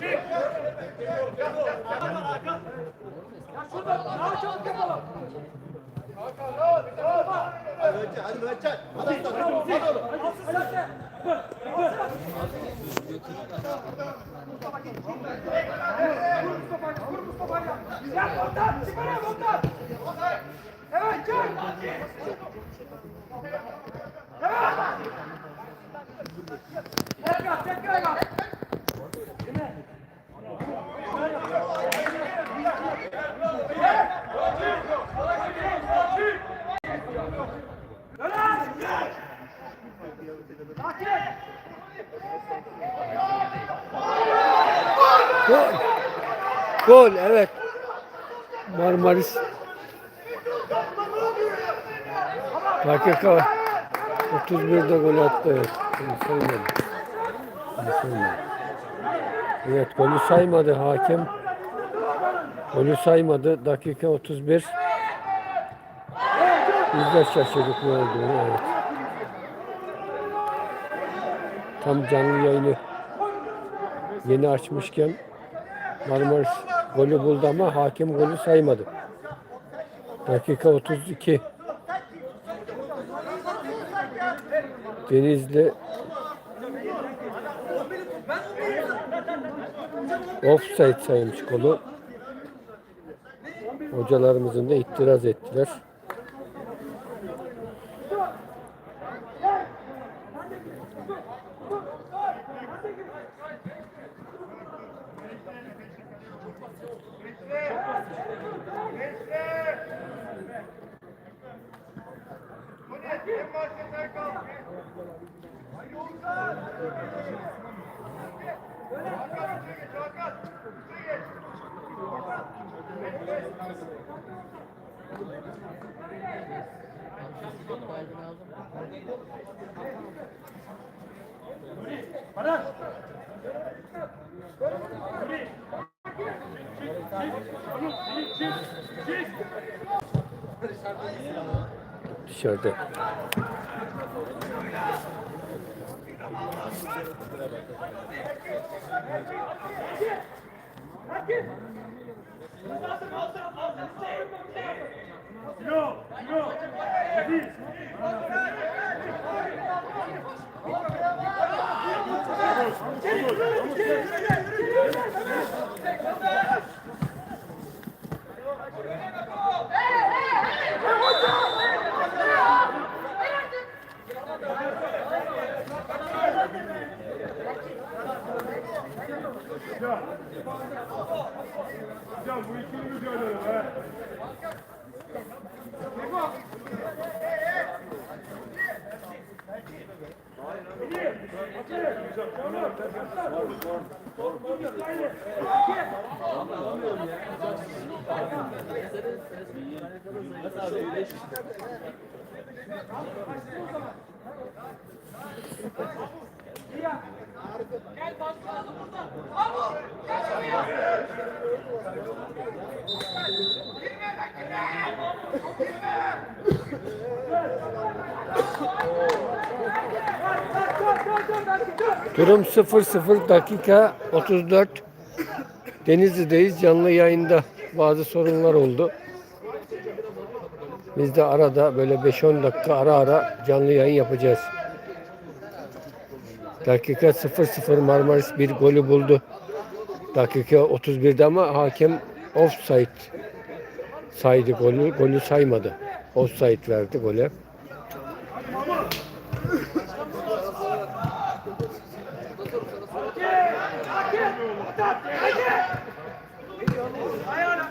Çık. Daha çabuk yapalım. Evet, gel. Evet. Tekrar, tekrar gel. Dön! Sakin! Gol. Gol evet. Marmaris. Dakika 31'de gol attı evet. Bunu saymadı. Bunu saymadı. Evet golü saymadı hakem. Golü saymadı. Dakika 31. Biz de şaşırdık ne olduğunu evet. Tam canlı yayını yeni açmışken Marmaris golü buldu ama hakem golü saymadı. Dakika 32. Denizli offside saymış golü. Hocalarımızın da itiraz ettiler. Dışarıda. Yok, yok. Değil. Hocam bu ikili mücadele be. Durum 0-0 dakika 34. Denizli'deyiz. Canlı yayında bazı sorunlar oldu. Biz de arada böyle 5-10 dakika ara ara canlı yayın yapacağız. Dakika 0-0 Marmaris bir golü buldu. Dakika 31'de ama hakem offside saydı golü. Golü saymadı. Offside verdi gole. Ayağına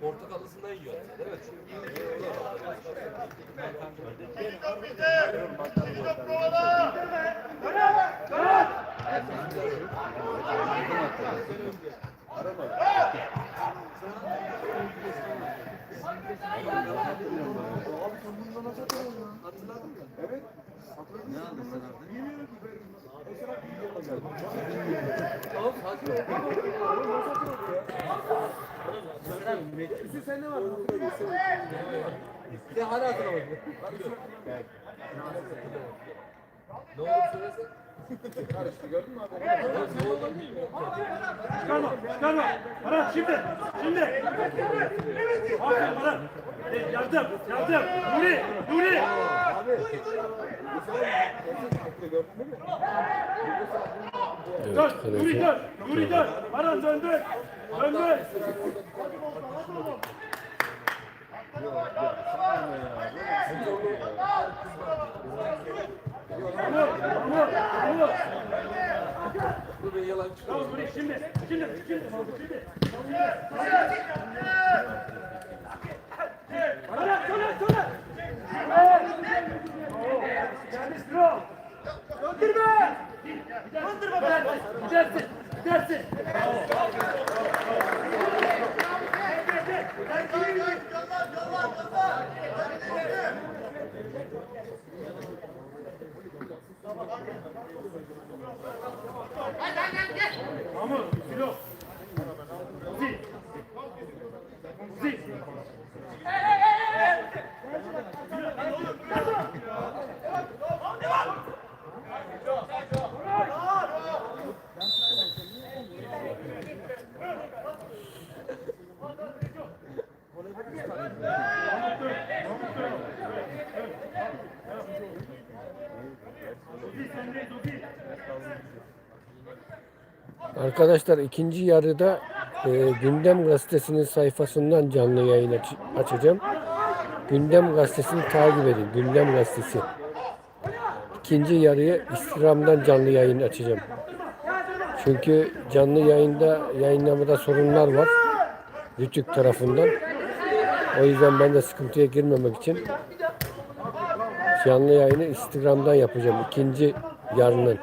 Portakallısından yiyor. Evet. Bir de hala hatırlamadım. Ne oldu söylesene. Çıkarma, çıkarma. Baran şimdi, şimdi. Aferin Baran. Yardım, yardım. Nuri, Nuri. Dön, Nuri dön, Nuri dön. Baran döndür, vur. Bu bir yalan çıkıyor. Tamam Nuri şimdi, şimdi, şimdi, şimdi. Baran, söyle, söyle. Geldi Stro. Döndürme. Döndürme be. Gidersin, gidersin. Mahmut, Arkadaşlar ikinci yarıda e, Gündem Gazetesi'nin sayfasından canlı yayın aç- açacağım. Gündem Gazetesi'ni takip edin. Gündem Gazetesi. İkinci yarıyı Instagram'dan canlı yayın açacağım. Çünkü canlı yayında yayınlamada sorunlar var. Rütük tarafından. O yüzden ben de sıkıntıya girmemek için canlı yayını Instagram'dan yapacağım. ikinci yarının.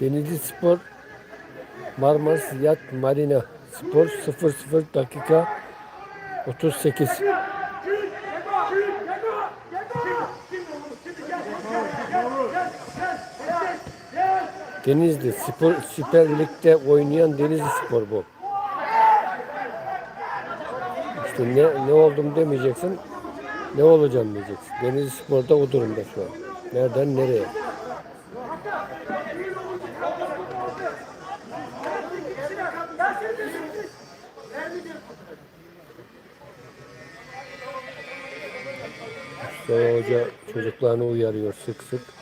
Denizli Spor Marmaris Yat Marina Spor 00 dakika 38 Denizli Spor Süper Lig'de oynayan Denizli Spor bu. İşte ne, ne oldum demeyeceksin. Ne olacağım diyeceksin. Denizli Spor'da o durumda şu an. Nereden nereye? Mustafa Hoca çocuklarını uyarıyor sık sık.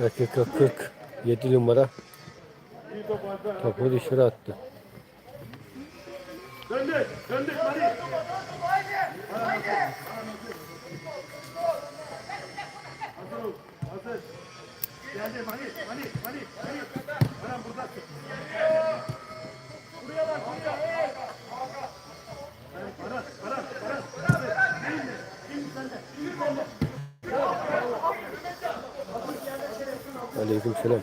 Dakika 40. 7 numara topu dışarı attı. Döndük, döndük Mari. Hazır ol, hazır. Geldi Mani, Mani, Mani, Mani. Baran buradasın. Buraya bak, buraya. Baran, Baran, Baran, Baran. Şimdi, şimdi sende, şimdi sende. Aleyküm selam.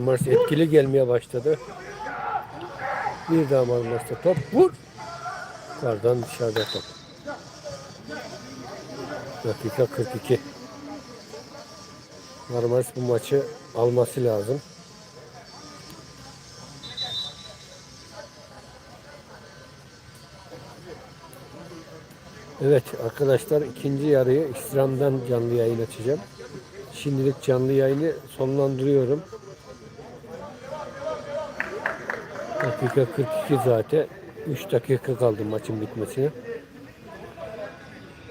Marmaris etkili gelmeye başladı. Bir daha Marmaris'te top vur. Kardan dışarıda top. Dakika 42. Marmaris bu maçı alması lazım. Evet arkadaşlar ikinci yarıyı İslam'dan canlı yayın açacağım. Şimdilik canlı yayını sonlandırıyorum. Dakika 42 zaten. 3 dakika kaldı maçın bitmesine.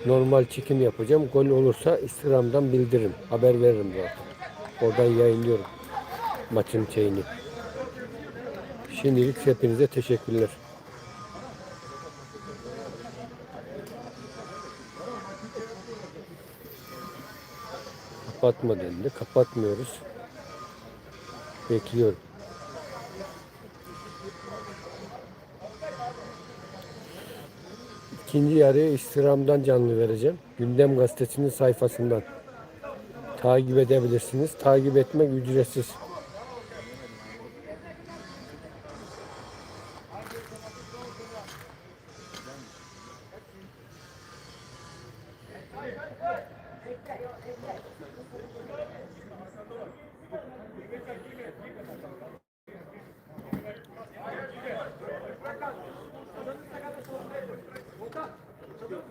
Normal çekim yapacağım. Gol olursa Instagram'dan bildiririm. Haber veririm zaten. Oradan yayınlıyorum maçın şeyini. Şimdilik hepinize teşekkürler. Kapatma dendi. Kapatmıyoruz. Bekliyorum. İkinci yarıyı Instagram'dan canlı vereceğim. Gündem gazetesinin sayfasından. Takip edebilirsiniz. Takip etmek ücretsiz. Hadi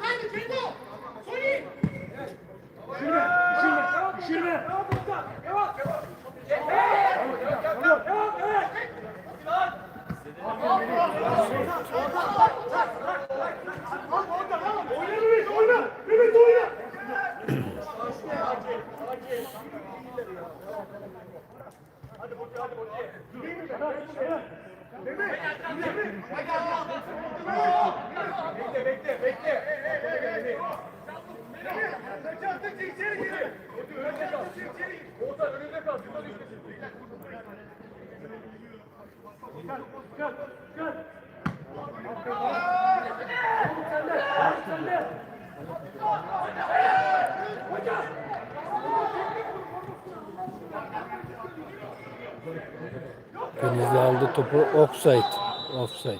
hadi hadi. Düşürme, düşürme, düşürme. Oyna Mehmet, oyna. Mehmet oyna. Gel, gel, gel. Sende, Denizli aldı topu offside. Offside.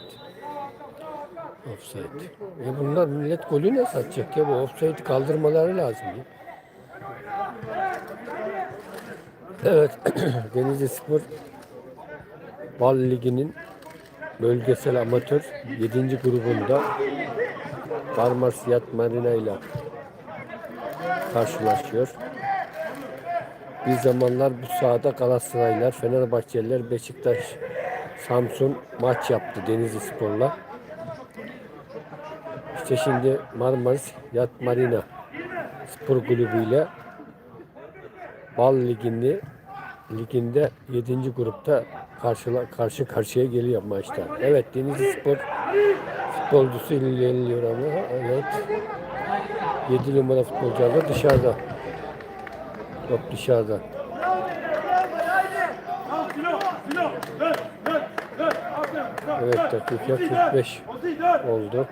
Offside. E bunlar millet golü ne satacak ya bu offside kaldırmaları lazım ya. Evet Denizli Spor Bal Ligi'nin bölgesel amatör 7. grubunda Marmaris Marina ile karşılaşıyor. Bir zamanlar bu sahada Galatasaraylar, Fenerbahçeliler, Beşiktaş, Samsun maç yaptı Denizli Spor'la. İşte şimdi Marmaris Yat Marina Spor Kulübü ile Bal Ligi'ni liginde 7. grupta karşıla, karşı karşıya geliyor maçta. Evet Denizli Spor futbolcusu yeniliyor ama evet. 7 numara futbolcu da dışarıda. Top dışarıda. Al Silo, Silo. Dön, dön, dön. Aferin. Dön, Evet, dakika Ozi, 45 dön. Ozi, dön. oldu.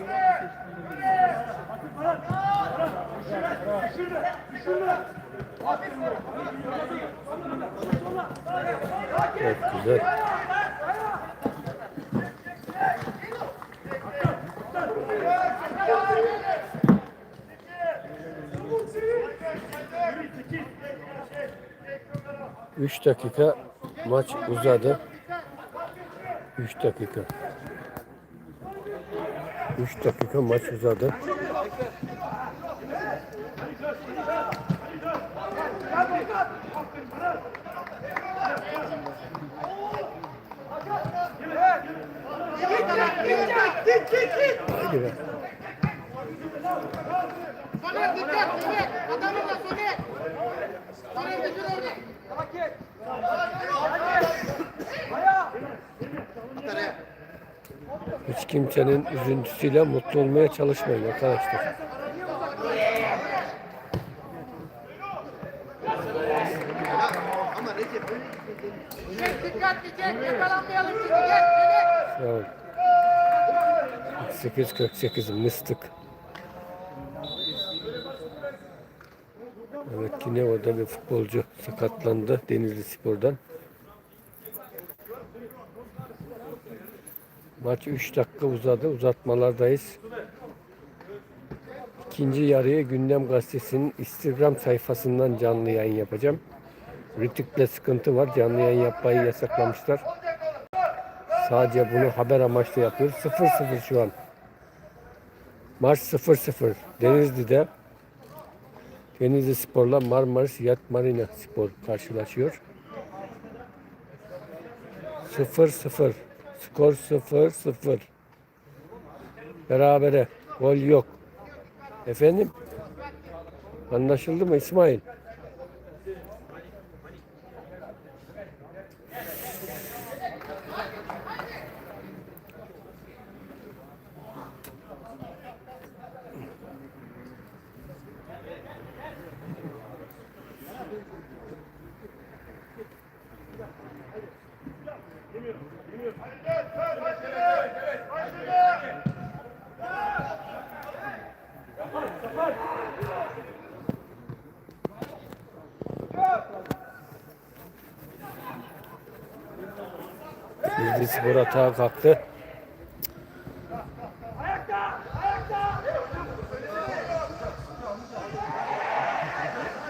Tamam Evet güzel. Üç dakika maç uzadı. Üç dakika. Üç dakika maç uzadı. Hiç kimsenin üzüntüsüyle mutlu olmaya çalışmayın arkadaşlar. Ol. 848 mıstık. Evet yine orada bir futbolcu sakatlandı Denizli Spor'dan. Maç 3 dakika uzadı. Uzatmalardayız. İkinci yarıyı Gündem Gazetesi'nin Instagram sayfasından canlı yayın yapacağım. Rütük'le sıkıntı var. Canlı yayın yapmayı yasaklamışlar. Sadece bunu haber amaçlı yapıyoruz. 0-0 şu an. Maç 0-0. Denizli'de Denizli Spor'la Marmaris Yat Marina Spor karşılaşıyor. 0-0. Skor 0-0. Berabere. Gol yok. Efendim? Anlaşıldı mı İsmail? Denizli Spor atağa kalktı.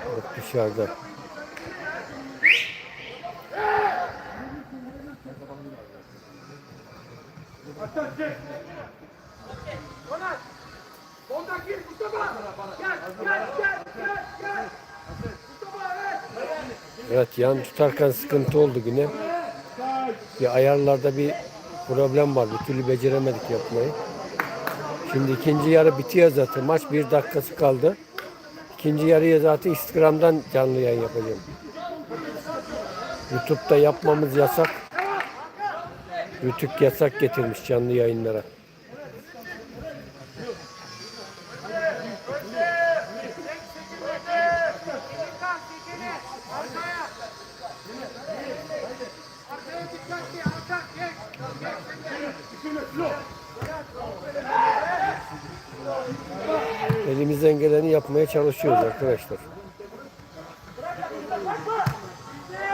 Top dışarıda. Evet yan tutarken sıkıntı oldu yine. Bir ayarlarda bir problem var. Bir türlü beceremedik yapmayı. Şimdi ikinci yarı bitiyor zaten. Maç bir dakikası kaldı. İkinci yarıya zaten Instagram'dan canlı yayın yapacağım. YouTube'da yapmamız yasak. YouTube yasak getirmiş canlı yayınlara. Yapmaya çalışıyoruz arkadaşlar.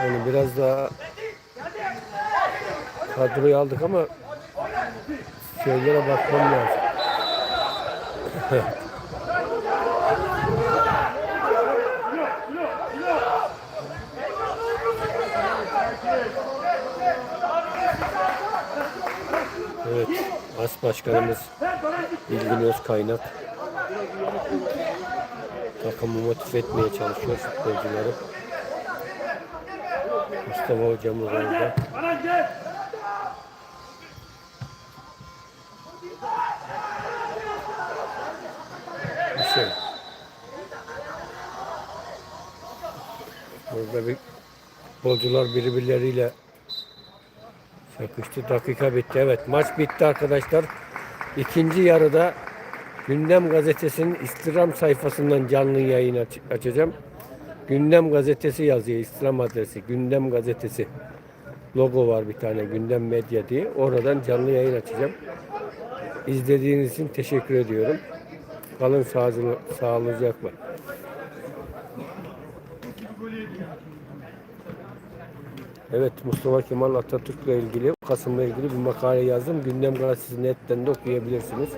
Yani biraz daha kadroyu aldık ama şeylere bakmam lazım. Evet, As Başkanımız Bilgin Özkaynak takımı motive etmeye çalışıyor futbolcuları. Mustafa hocamız orada. Hüseyin. Burada bir futbolcular birbirleriyle çakıştı. Dakika bitti. Evet maç bitti arkadaşlar. İkinci yarıda Gündem Gazetesi'nin İstiram sayfasından canlı yayın aç- açacağım. Gündem Gazetesi yazıyor. İstiram adresi. Gündem Gazetesi. Logo var bir tane Gündem Medya diye. Oradan canlı yayın açacağım. İzlediğiniz için teşekkür ediyorum. Kalın sağlıcakla. sağlıcakla. Evet Mustafa Kemal Atatürk'le ilgili, Kasım'la ilgili bir makale yazdım. Gündem Gazetesi netten de okuyabilirsiniz.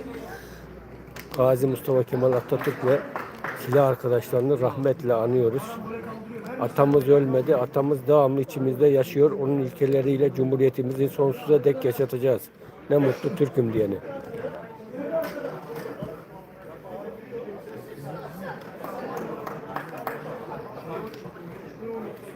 Gazi Mustafa Kemal Atatürk ve silah arkadaşlarını rahmetle anıyoruz. Atamız ölmedi, atamız devamlı içimizde yaşıyor. Onun ilkeleriyle Cumhuriyetimizi sonsuza dek yaşatacağız. Ne mutlu Türk'üm diyene.